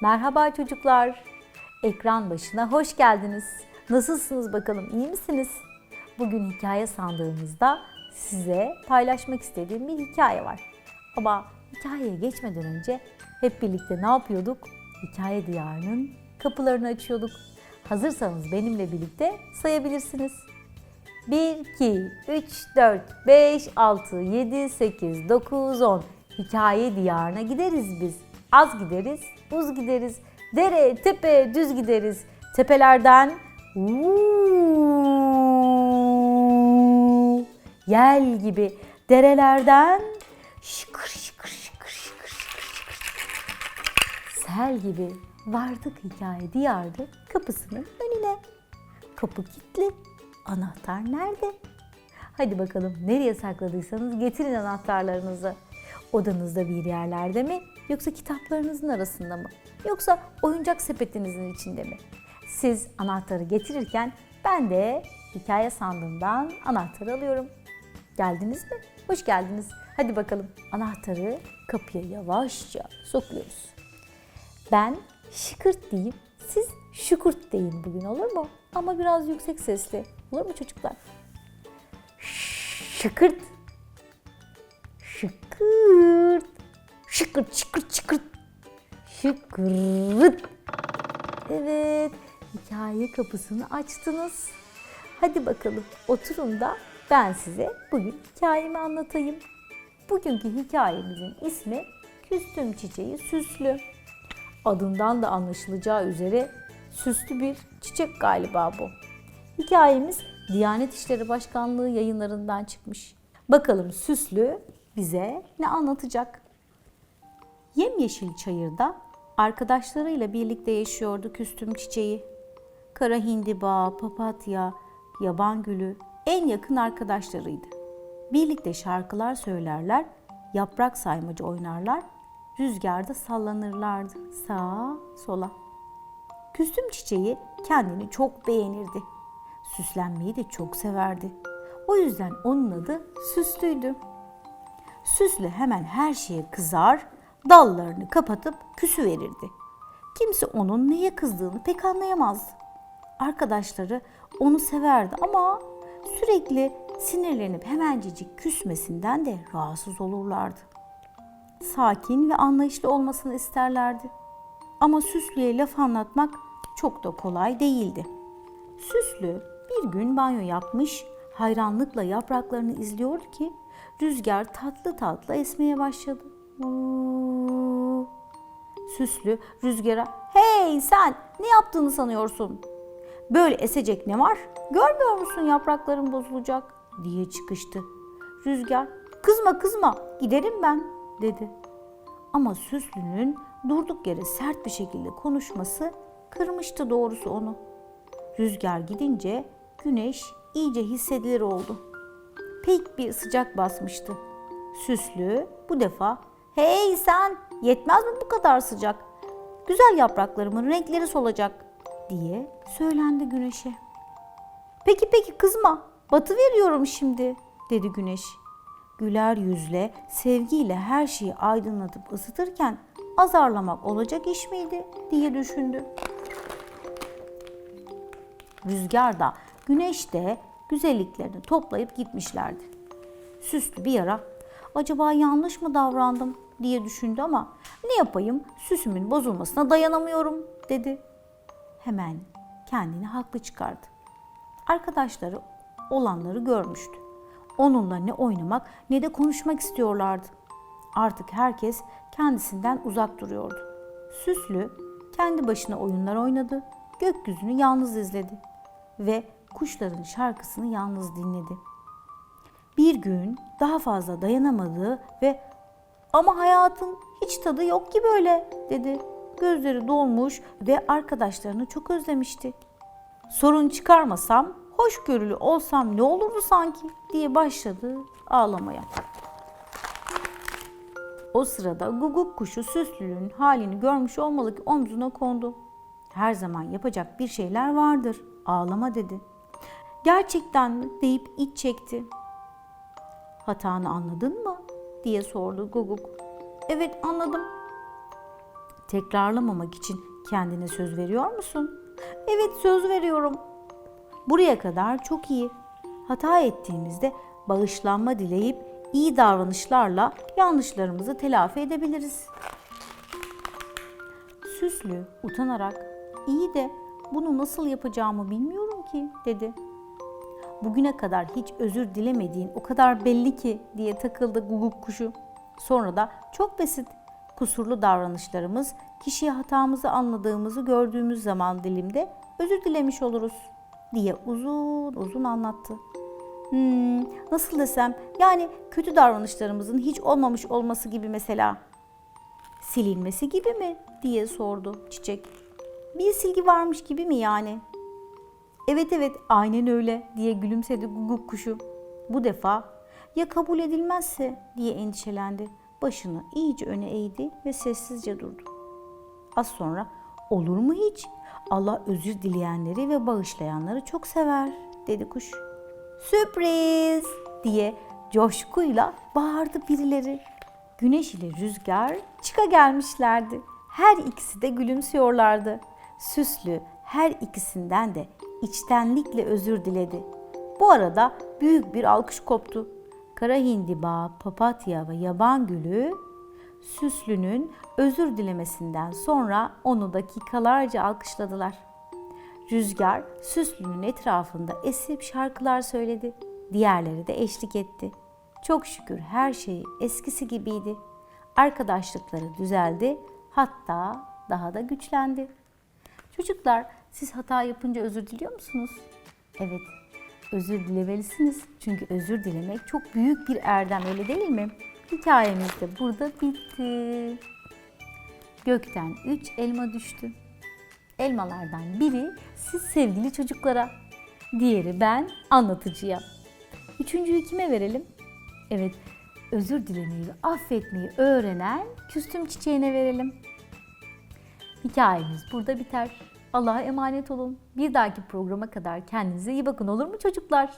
Merhaba çocuklar. Ekran başına hoş geldiniz. Nasılsınız bakalım? iyi misiniz? Bugün hikaye sandığımızda size paylaşmak istediğim bir hikaye var. Ama hikayeye geçmeden önce hep birlikte ne yapıyorduk? Hikaye diyarının kapılarını açıyorduk. Hazırsanız benimle birlikte sayabilirsiniz. 1, 2, 3, 4, 5, 6, 7, 8, 9, 10. Hikaye diyarına gideriz biz. Az gideriz, uz gideriz. Dere, tepe, düz gideriz. Tepelerden uuu, yel gibi. Derelerden şıkır şıkır şıkır şıkır şıkır şıkır. Sel gibi vardık hikaye diyardı kapısının önüne. Kapı kilitli. Anahtar nerede? Hadi bakalım nereye sakladıysanız getirin anahtarlarınızı. Odanızda bir yerlerde mi? Yoksa kitaplarınızın arasında mı? Yoksa oyuncak sepetinizin içinde mi? Siz anahtarı getirirken ben de hikaye sandığımdan anahtarı alıyorum. Geldiniz mi? Hoş geldiniz. Hadi bakalım anahtarı kapıya yavaşça sokuyoruz. Ben şıkırt diyeyim, siz şükürt deyin bugün olur mu? Ama biraz yüksek sesli. Olur mu çocuklar? Şıkırt. Şıkırt. Şıkırt şıkırt şıkırt. Şıkırt. Evet, hikaye kapısını açtınız. Hadi bakalım oturun da ben size bugün hikayemi anlatayım. Bugünkü hikayemizin ismi Küstüm Çiçeği Süslü. Adından da anlaşılacağı üzere süslü bir çiçek galiba bu. Hikayemiz Diyanet İşleri Başkanlığı yayınlarından çıkmış. Bakalım Süslü bize ne anlatacak? Yemyeşil çayırda arkadaşlarıyla birlikte yaşıyordu küstüm çiçeği. Kara hindiba, papatya, yaban gülü en yakın arkadaşlarıydı. Birlikte şarkılar söylerler, yaprak saymacı oynarlar, rüzgarda sallanırlardı sağa sola. Küstüm çiçeği kendini çok beğenirdi. Süslenmeyi de çok severdi. O yüzden onun adı Süslüydü. Süslü hemen her şeye kızar, dallarını kapatıp küsü verirdi. Kimse onun neye kızdığını pek anlayamazdı. Arkadaşları onu severdi ama sürekli sinirlenip hemencecik küsmesinden de rahatsız olurlardı. Sakin ve anlayışlı olmasını isterlerdi. Ama Süslü'ye laf anlatmak çok da kolay değildi. Süslü bir gün banyo yapmış, hayranlıkla yapraklarını izliyordu ki rüzgar tatlı tatlı esmeye başladı. Süslü rüzgara "Hey sen ne yaptığını sanıyorsun? Böyle esecek ne var? Görmüyor musun yaprakların bozulacak?" diye çıkıştı. Rüzgar "Kızma kızma giderim ben." dedi. Ama Süslü'nün durduk yere sert bir şekilde konuşması kırmıştı doğrusu onu. Rüzgar gidince güneş iyice hissedilir oldu. Pek bir sıcak basmıştı. Süslü bu defa "Hey sen, yetmez mi bu kadar sıcak? Güzel yapraklarımın renkleri solacak." diye söylendi güneşe. "Peki peki kızma, batı veriyorum şimdi." dedi güneş. Güler yüzle, sevgiyle her şeyi aydınlatıp ısıtırken azarlamak olacak iş miydi diye düşündü. Rüzgar da, güneş de güzelliklerini toplayıp gitmişlerdi. Süslü bir ara acaba yanlış mı davrandım diye düşündü ama ne yapayım süsümün bozulmasına dayanamıyorum dedi. Hemen kendini haklı çıkardı. Arkadaşları olanları görmüştü. Onunla ne oynamak ne de konuşmak istiyorlardı. Artık herkes kendisinden uzak duruyordu. Süslü kendi başına oyunlar oynadı, gökyüzünü yalnız izledi ve kuşların şarkısını yalnız dinledi. Bir gün daha fazla dayanamadı ve ama hayatın hiç tadı yok ki böyle dedi. Gözleri dolmuş ve arkadaşlarını çok özlemişti. Sorun çıkarmasam, hoşgörülü olsam ne olurdu sanki diye başladı ağlamaya. O sırada guguk kuşu süslünün halini görmüş olmalı ki omzuna kondu. Her zaman yapacak bir şeyler vardır. Ağlama dedi. Gerçekten mi deyip iç çekti. Hatanı anladın mı? diye sordu Guguk. Evet anladım. tekrarlamamak için kendine söz veriyor musun? Evet söz veriyorum. Buraya kadar çok iyi. Hata ettiğimizde bağışlanma dileyip iyi davranışlarla yanlışlarımızı telafi edebiliriz. Süslü utanarak iyi de bunu nasıl yapacağımı bilmiyorum ki dedi. Bugüne kadar hiç özür dilemediğin o kadar belli ki diye takıldı guguk kuşu. Sonra da çok basit. Kusurlu davranışlarımız kişiye hatamızı anladığımızı gördüğümüz zaman dilimde özür dilemiş oluruz diye uzun uzun anlattı. Hmm, nasıl desem yani kötü davranışlarımızın hiç olmamış olması gibi mesela. Silinmesi gibi mi diye sordu çiçek. Bir silgi varmış gibi mi yani? Evet evet aynen öyle diye gülümsedi guguk kuşu. Bu defa ya kabul edilmezse diye endişelendi. Başını iyice öne eğdi ve sessizce durdu. Az sonra olur mu hiç? Allah özür dileyenleri ve bağışlayanları çok sever dedi kuş. Sürpriz diye coşkuyla bağırdı birileri. Güneş ile rüzgar çıka gelmişlerdi. Her ikisi de gülümsüyorlardı. Süslü her ikisinden de içtenlikle özür diledi. Bu arada büyük bir alkış koptu. Kara hindiba, papatya ve yaban gülü Süslü'nün özür dilemesinden sonra onu dakikalarca alkışladılar. Rüzgar Süslü'nün etrafında esip şarkılar söyledi. Diğerleri de eşlik etti. Çok şükür her şey eskisi gibiydi. Arkadaşlıkları düzeldi, hatta daha da güçlendi. Çocuklar, siz hata yapınca özür diliyor musunuz? Evet, özür dilemelisiniz. Çünkü özür dilemek çok büyük bir erdem, öyle değil mi? Hikayemiz de burada bitti. Gökten üç elma düştü. Elmalardan biri siz sevgili çocuklara, diğeri ben anlatıcıya. Üçüncüyü kime verelim? Evet, özür dilemeyi ve affetmeyi öğrenen küstüm çiçeğine verelim. Hikayemiz burada biter. Allah'a emanet olun. Bir dahaki programa kadar kendinize iyi bakın olur mu çocuklar?